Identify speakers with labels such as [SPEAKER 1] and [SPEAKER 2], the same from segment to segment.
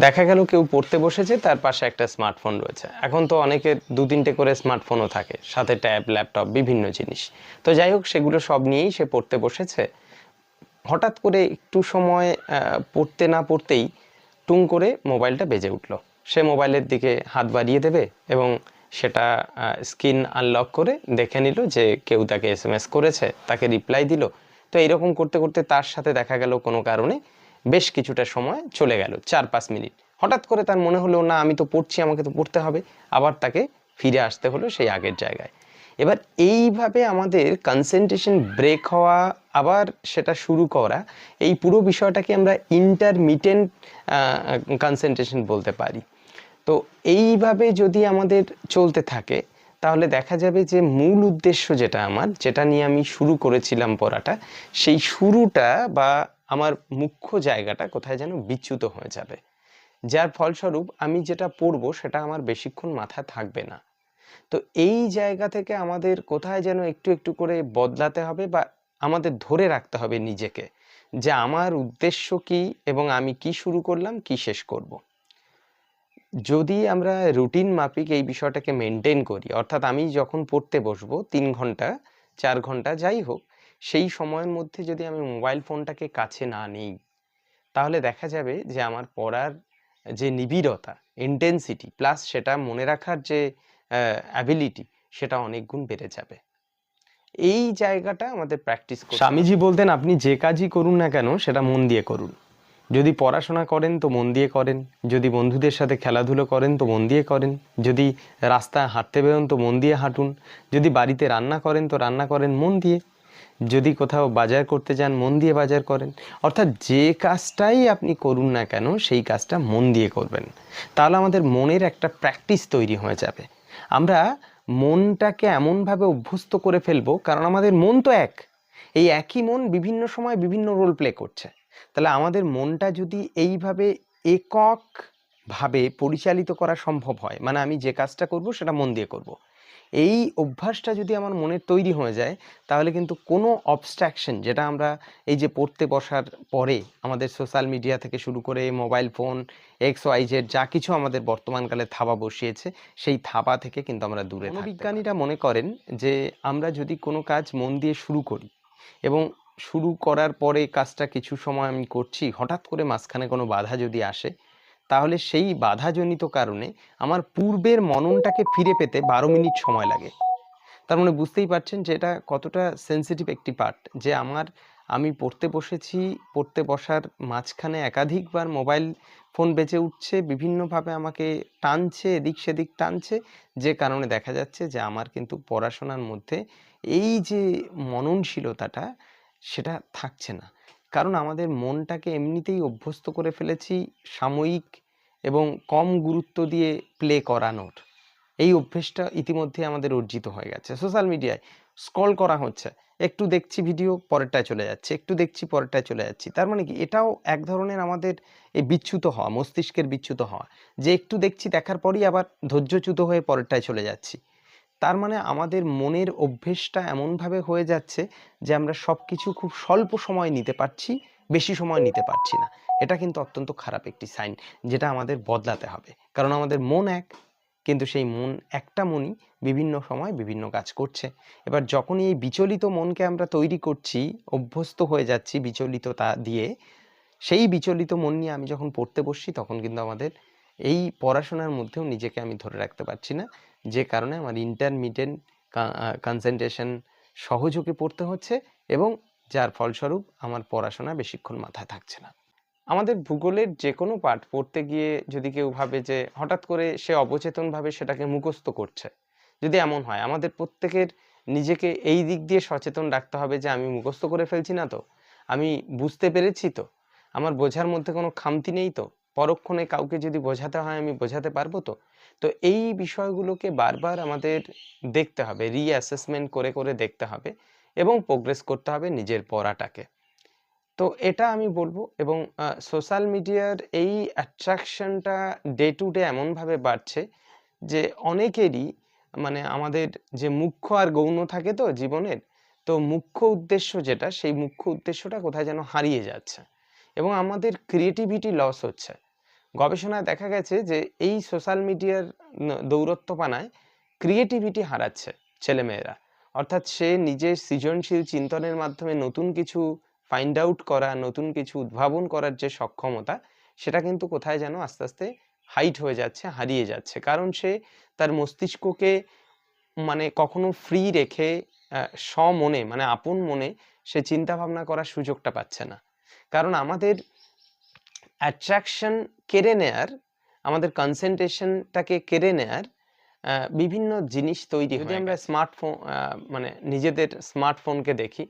[SPEAKER 1] দেখা গেল কেউ পড়তে বসেছে, তার পাশে একটা স্মার্টফোন রয়েছে। এখন তো অনেকের দু তিনটে করে স্মার্টফোনও থাকে, সাথে ট্যাব ল্যাপটপ বিভিন্ন জিনিস। তো যাই হোক, সেগুলো সব নিয়েই সে পড়তে বসেছে। হঠাৎ করে একটু সময় পড়তে না পড়তেই টুং করে মোবাইলটা বেজে উঠল। সে মোবাইলের দিকে হাত বাড়িয়ে দেবে এবং সেটা স্ক্রিন আনলক করে দেখে নিল যে কেউ তাকে এস করেছে, তাকে রিপ্লাই দিল। তো এইরকম করতে করতে তার সাথে দেখা গেল কোনো কারণে। বেশ কিছুটা সময় চলে গেল, চার পাঁচ মিনিট। হঠাৎ করে তার মনে হলো, না, আমি তো পড়ছি, আমাকে তো পড়তে হবে। আবার তাকে ফিরে আসতে হলো সেই আগের জায়গায়। এবার এইভাবে আমাদের কনসেন্ট্রেশন ব্রেক হওয়া, আবার সেটা শুরু করা, এই পুরো বিষয়টাকে আমরা ইন্টারমিটেন্ট কনসেন্ট্রেশন বলতে পারি। তো এইভাবে যদি আমাদের চলতে থাকে, তাহলে দেখা যাবে যে মূল উদ্দেশ্য যেটা আমার, যেটা নিয়ে আমি শুরু করেছিলাম পড়াটা, সেই শুরুটা বা আমার মুখ্য জায়গাটা কোথায় যেন বিচ্যুত হয়ে যাবে যার ফলস্বরূপ আমি যেটা পড়ব সেটা আমার বেশিক্ষণ মাথায় থাকবে না তো এই জায়গা থেকে আমাদের কোথায় যেন একটু একটু করে বদলাতে হবে বা আমাদের ধরে রাখতে হবে নিজেকে যে আমার উদ্দেশ্য কি এবং আমি কি শুরু করলাম, কি শেষ করব। যদি আমরা রুটিন মাফিক এই বিষয়টাকে মেনটেন করি, অর্থাৎ আমি যখন পড়তে বসবো তিন ঘণ্টা, চার ঘণ্টা যাই হোক সেই সময়ের মধ্যে যদি আমি মোবাইল ফোনটাকে কাছে না নিই, তাহলে দেখা যাবে যে আমার পড়ার যে নিবিড়তা ইন্টেন্সিটি প্লাস সেটা মনে রাখার যে অ্যাবিলিটি সেটা অনেক গুণ বেড়ে যাবে। এই জায়গাটা আমাদের প্র্যাকটিস স্বামীজি বলতেন, আপনি যে কাজই করুন না কেন, সেটা মন দিয়ে করুন। যদি পড়াশোনা করেন, তো মন দিয়ে করেন। যদি বন্ধুদের সাথে খেলাধুলো করেন, তো মন দিয়ে করেন। যদি রাস্তায় হাঁটতে বেরোন, তো মন দিয়ে হাঁটুন। যদি বাড়িতে রান্না করেন, তো রান্না করেন মন দিয়ে। যদি কোথাও বাজার করতে যান, মন দিয়ে বাজার করেন। অর্থাৎ যে কাজটাই আপনি করুন না কেন, সেই কাজটা মন দিয়ে করবেন। তাহলে আমাদের মনের একটা প্র্যাকটিস তৈরি হয়ে যাবে। আমরা মনটাকে এমনভাবে অভ্যস্ত করে ফেলব, কারণ আমাদের মন তো এক। এই একই মন বিভিন্ন সময় বিভিন্ন রোল প্লে করছে। তাহলে আমাদের মনটা যদি এইভাবে এককভাবে পরিচালিত করা সম্ভব হয় মানে আমি যে কাজটা করব, সেটা মন দিয়ে করব। এই অভ্যাসটা যদি আমার মনে তৈরি হয়ে যায় তাহলে কিন্তু কোনো অবস্ট্রাকশন যেটা আমরা এই যে পড়তে বসার পরে আমাদের সোশ্যাল মিডিয়া থেকে শুরু করে mobile phone X Y Z যা কিছু আমাদের বর্তমানকালে থাবা বসিয়েছে সেই থাবা থেকে কিন্তু আমরা দূরে বিজ্ঞানীরা মনে করেন যে আমরা যদি কোনো কাজ মন দিয়ে শুরু করি এবং শুরু করার পরে কাজটা কিছু সময় আমি করছি হঠাৎ করে মাঝখানে কোনো বাধা যদি আসে তাহলে সেই বাধাজনিত কারণে আমার পূর্বের মননটাকে ফিরে পেতে বারো মিনিট সময় লাগে। তার মানে বুঝতেই পারছেন যে এটা কতটা সেন্সিটিভ একটি পার্ট যে আমার, আমি পড়তে বসেছি, পড়তে বসার মাঝখানে একাধিকবার মোবাইল ফোন বেঁচে উঠছে, বিভিন্নভাবে আমাকে টানছে, এদিক সেদিক টানছে, যে কারণে দেখা যাচ্ছে যে আমার কিন্তু পড়াশোনার মধ্যে এই যে মননশীলতাটা সেটা থাকছে না। কারণ আমাদের মনটাকে এমনিতেই অভ্যস্ত করে ফেলেছি সাময়িক এবং কম গুরুত্ব দিয়ে প্লে করানোর। এই অভ্যেসটা ইতিমধ্যে আমাদের অর্জিত হয়ে গেছে। সোশ্যাল মিডিয়ায় স্ক্রল করা হচ্ছে। একটু দেখছি ভিডিও পরেরটায় চলে যাচ্ছে। একটু দেখছি, পরেরটায় চলে যাচ্ছি। তার মানে কি? এটাও এক ধরনের আমাদের এই বিচ্যুত হওয়া, মস্তিষ্কের বিচ্যুত হওয়া। যে একটু দেখছি, দেখার পরই আবার ধৈর্যচ্যুত হয়ে পরেরটায় চলে যাচ্ছি। তার মানে আমাদের মনের অভ্যেসটা এমনভাবে হয়ে যাচ্ছে যে আমরা সব কিছু খুব স্বল্প সময় নিতে পারছি, বেশি সময় নিতে পারছি না। এটা কিন্তু অত্যন্ত খারাপ একটি সাইন, যেটা আমাদের বদলাতে হবে। কারণ আমাদের মন এক, কিন্তু সেই মন একটা মনই বিভিন্ন সময় বিভিন্ন কাজ করছে। এবার যখনই এই বিচলিত মনকে আমরা তৈরি করছি, অভ্যস্ত হয়ে যাচ্ছি বিচলিততা দিয়ে, সেই বিচলিত মন নিয়ে আমি যখন পড়তে বসছি, তখন কিন্তু আমাদের এই পড়াশোনার মধ্যেও নিজেকে আমি ধরে রাখতে পারছি না। যে কারণে আমার ইন্টারমিডিয়েন্ট কনসেন্ট্রেশন সহযোগে পড়তে হচ্ছে এবং যার ফলস্বরূপ আমার পড়াশোনা বেশিক্ষণ মাথায় থাকছে না। আমাদের ভূগোলের যে কোনো পাঠ পড়তে গিয়ে যদি কেউ ভাবে যে হঠাৎ করে সে অবচেতনভাবে সেটাকে মুখস্থ করছে, যদি এমন হয়, আমাদের প্রত্যেকের নিজেকে এই দিক দিয়ে সচেতন রাখতে হবে যে আমি মুখস্থ করে ফেলছি না তো, আমি বুঝতে পেরেছি তো, আমার বোঝার মধ্যে কোনো খামতি নেই তো পরক্ষণে কাউকে যদি বোঝাতে হয়, আমি বোঝাতে পারব তো? তো এই বিষয়গুলোকে বারবার আমাদের দেখতে হবে রিঅ্যাসেসমেন্ট করে করে দেখতে হবে এবং প্রোগ্রেস করতে হবে নিজের পড়াটাকে। তো এটা আমি বলব এবং সোশ্যাল মিডিয়ার এই অ্যাট্রাকশনটা ডে টু ডে এমনভাবে বাড়ছে যে অনেকেরই মানে আমাদের যে মুখ্য আর গৌণ থাকে তো জীবনের, তো মুখ্য উদ্দেশ্য যেটা, সেই মুখ্য উদ্দেশ্যটা কোথায় যেন হারিয়ে যাচ্ছে। এবং আমাদের ক্রিয়েটিভিটি লস হচ্ছে। গবেষণায় দেখা গেছে যে, এই সোশ্যাল মিডিয়ার দৌরত্বপানায় ক্রিয়েটিভিটি হারাচ্ছে ছেলেমেয়েরা। অর্থাৎ সে নিজের সৃজনশীল চিন্তনের মাধ্যমে নতুন কিছু ফাইন্ড আউট করা, নতুন কিছু উদ্ভাবন করার যে সক্ষমতা, সেটা কিন্তু কোথায় যেন আস্তে আস্তে হাইট হয়ে যাচ্ছে, হারিয়ে যাচ্ছে। কারণ সে তার মস্তিষ্ককে মানে কখনো ফ্রি রেখে স্বমনে মানে আপন মনে সে চিন্তা ভাবনা করার সুযোগটা পাচ্ছে না। কারণ আমাদের অ্যাট্রাকশন কেড়ে নেয়ার আমাদের কনসেন্ট্রেশনটাকে কেড়ে নেয়ার বিভিন্ন জিনিস তৈরি যদি আমরা স্মার্টফোন মানে নিজেদের স্মার্টফোনকে দেখি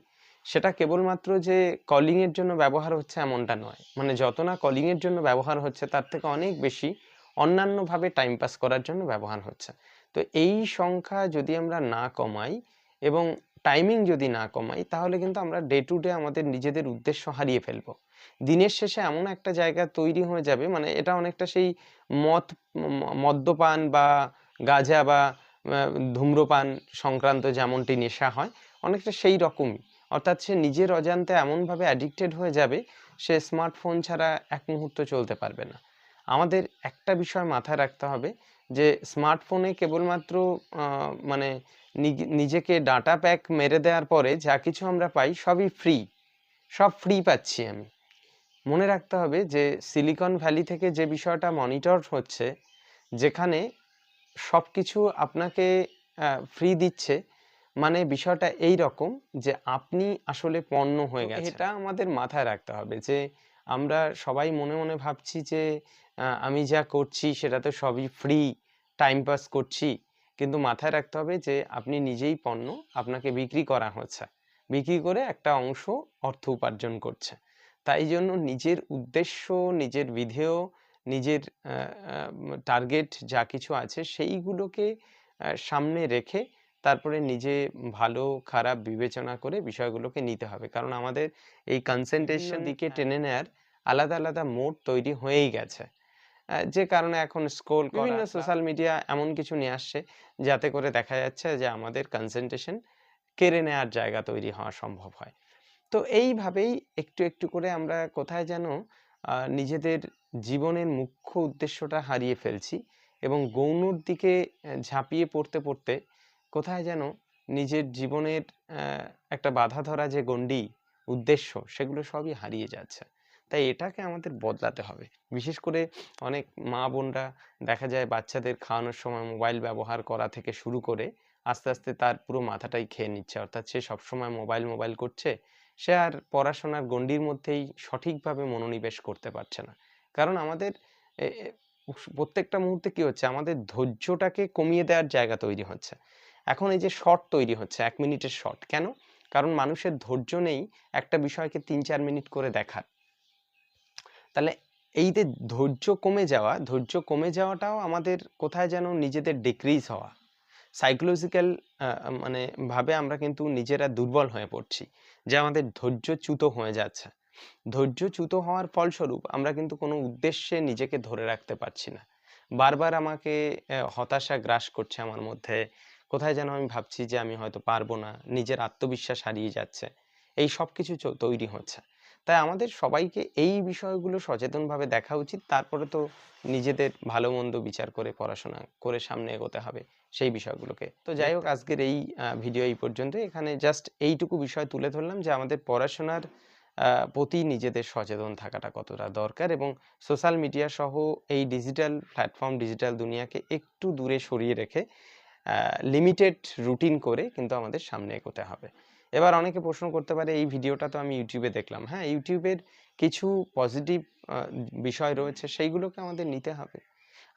[SPEAKER 1] সেটা কেবলমাত্র যে কলিংয়ের জন্য ব্যবহার হচ্ছে এমনটা নয়। মানে যত না কলিংয়ের জন্য ব্যবহার হচ্ছে তার থেকে অনেক বেশি অন্যান্যভাবে টাইম পাস করার জন্য ব্যবহার হচ্ছে। তো এই সংখ্যা যদি আমরা না কমাই এবং টাইমিং যদি না কমাই, তাহলে কিন্তু আমরা ডে টু ডে আমাদের নিজেদের উদ্দেশ্য হারিয়ে ফেলব। দিনের শেষে এমন একটা জায়গা তৈরি হয়ে যাবে মানে এটা অনেকটা সেই মদ মদ্যপান বা গাঁজা বা ধূম্রপান সংক্রান্ত যেমনটি নেশা হয়, অনেকটা সেই রকমই। অর্থাৎ সে নিজের অজান্তে এমনভাবে অ্যাডিক্টেড হয়ে যাবে, সে স্মার্টফোন ছাড়া এক মুহূর্ত চলতে পারবে না। আমাদের একটা বিষয় মাথায় রাখতে হবে যে স্মার্টফোনে কেবলমাত্র মানে নিজেকে ডাটা প্যাক মেরে দেওয়ার পরে যা কিছু আমরা পাই সবই ফ্রি সব ফ্রি পাচ্ছি আমি। মনে রাখতে হবে যে সিলিকন ভ্যালি থেকে যে বিষয়টা মনিটর হচ্ছে, যেখানে সব কিছু আপনাকে ফ্রি দিচ্ছে মানে বিষয়টা এই রকম যে আপনি আসলে পণ্য হয়ে গেছে এটা আমাদের মাথায় রাখতে হবে যে আমরা সবাই মনে মনে ভাবছি যে আমি যা করছি সেটা তো সবই ফ্রি টাইম পাস করছি। কিন্তু মাথায় রাখতে হবে যে আপনি নিজেই পণ্য আপনাকে বিক্রি করা হচ্ছে। বিক্রি করে একটা অংশ অর্থ উপার্জন করছে। তাই জন্য নিজের উদ্দেশ্য নিজের বিধেয় নিজের টার্গেট যা কিছু আছে সেইগুলোকে সামনে রেখে তারপরে নিজে ভালো খারাপ বিবেচনা করে বিষয়গুলোকে নিতে হবে। কারণ আমাদের এই কনসেন্ট্রেশন দিকে টেনে নেয়ার আলাদা আলাদা মোড তৈরি হয়েই গেছে। যে কারণে এখন স্ক্রোল বিভিন্ন সোশ্যাল মিডিয়া এমন কিছু নিয়ে আসছে যাতে করে দেখা যাচ্ছে যে আমাদের কনসেন্ট্রেশন কেড়ে নেওয়ার জায়গা তৈরি হওয়া সম্ভব হয়। তো এইভাবেই একটু একটু করে আমরা কোথায় যেন নিজেদের জীবনের মুখ্য উদ্দেশ্যটা হারিয়ে ফেলছি এবং গৌণর দিকে ঝাঁপিয়ে পড়তে পড়তে কোথায় যেন নিজের জীবনের একটা বাধা ধরা যে গণ্ডি উদ্দেশ্য সেগুলো সবই হারিয়ে যাচ্ছে। তাই এটাকে আমাদের বদলাতে হবে। বিশেষ করে অনেক মা বোনরা দেখা যায় বাচ্চাদের খাওয়ানোর সময় মোবাইল ব্যবহার করা থেকে শুরু করে আস্তে আস্তে তার পুরো মাথাটাই খেয়ে নিচ্ছে। অর্থাৎ সে সবসময় মোবাইল মোবাইল করছে, সে আর পড়াশোনার গণ্ডির মধ্যেই সঠিকভাবে মনোনিবেশ করতে পারছে না। কারণ আমাদের প্রত্যেকটা মুহূর্তে কি হচ্ছে? আমাদের ধৈর্যটাকে কমিয়ে দেওয়ার জায়গা তৈরি হচ্ছে। এখন এই যে শর্ট তৈরি হচ্ছে, এক মিনিটের শর্ট কেন? কারণ মানুষের ধৈর্য নেই একটা বিষয়কে তিন, চার মিনিট করে দেখার। তাহলে এই যে ধৈর্য কমে যাওয়া, ধৈর্য কমে যাওয়াটাও আমাদের কোথায় যেন নিজেদের ডিক্রিজ হওয়া। সাইকোলজিক্যাল মানে ভাবে আমরা কিন্তু নিজেরা দুর্বল হয়ে পড়ছি, যে আমাদের ধৈর্যচ্যুত হয়ে যাচ্ছে। ধৈর্যচ্যুত হওয়ার ফলস্বরূপ আমরা কিন্তু কোনো উদ্দেশ্যে নিজেকে ধরে রাখতে পারছি না। বারবার আমাকে হতাশা গ্রাস করছে আমার মধ্যে, কোথায় যেন আমি ভাবছি যে আমি হয়তো পারব না, নিজের আত্মবিশ্বাস হারিয়ে যাচ্ছে। এই সব কিছু তৈরি হচ্ছে। তাই আমাদের সবাইকে এই বিষয়গুলো সচেতনভাবে দেখা উচিত। তারপরে তো নিজেদের ভালো মন্দ বিচার করে পড়াশোনা করে সামনে এগোতে হবে সেই বিষয়গুলোকে। তো যাই হোক আজকের এই ভিডিও এই পর্যন্ত এখানে জাস্ট এইটুকু বিষয় তুলে ধরলাম যে আমাদের পড়াশোনার প্রতি নিজেদের সচেতন থাকাটা কতটা দরকার এবং সোশ্যাল মিডিয়া সহ এই ডিজিটাল প্ল্যাটফর্ম ডিজিটাল দুনিয়াকে একটু দূরে সরিয়ে রেখে লিমিটেড রুটিন করে কিন্তু আমাদের সামনে এগোতে হবে। এবার অনেকে প্রশ্ন করতে পারে, এই ভিডিওটা তো আমি ইউটিউবে দেখলাম। হ্যাঁ ইউটিউবের কিছু পজিটিভ বিষয় রয়েছে, সেইগুলোকে আমাদের নিতে হবে।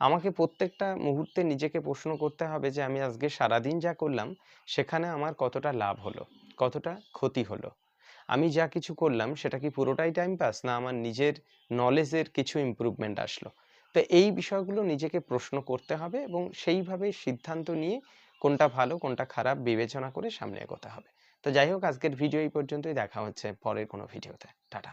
[SPEAKER 1] আমাকে প্রত্যেকটা মুহূর্তে নিজেকে প্রশ্ন করতে হবে যে, আমি আজকে সারাদিন যা করলাম, সেখানে আমার কতটা লাভ হলো? কতটা ক্ষতি হলো? আমি যা কিছু করলাম, সেটা কি পুরোটাই টাইম পাস না আমার নিজের নলেজের কিছু ইমপ্রুভমেন্ট আসলো? তো এই বিষয়গুলো নিজেকে প্রশ্ন করতে হবে এবং সেইভাবে সিদ্ধান্ত নিয়ে কোনটা ভালো, কোনটা খারাপ বিবেচনা করে সামনে এগোতে হবে। তো যাই হোক আজকের ভিডিও এই পর্যন্তই। দেখা হচ্ছে পরের কোনো ভিডিওতে। টাটা।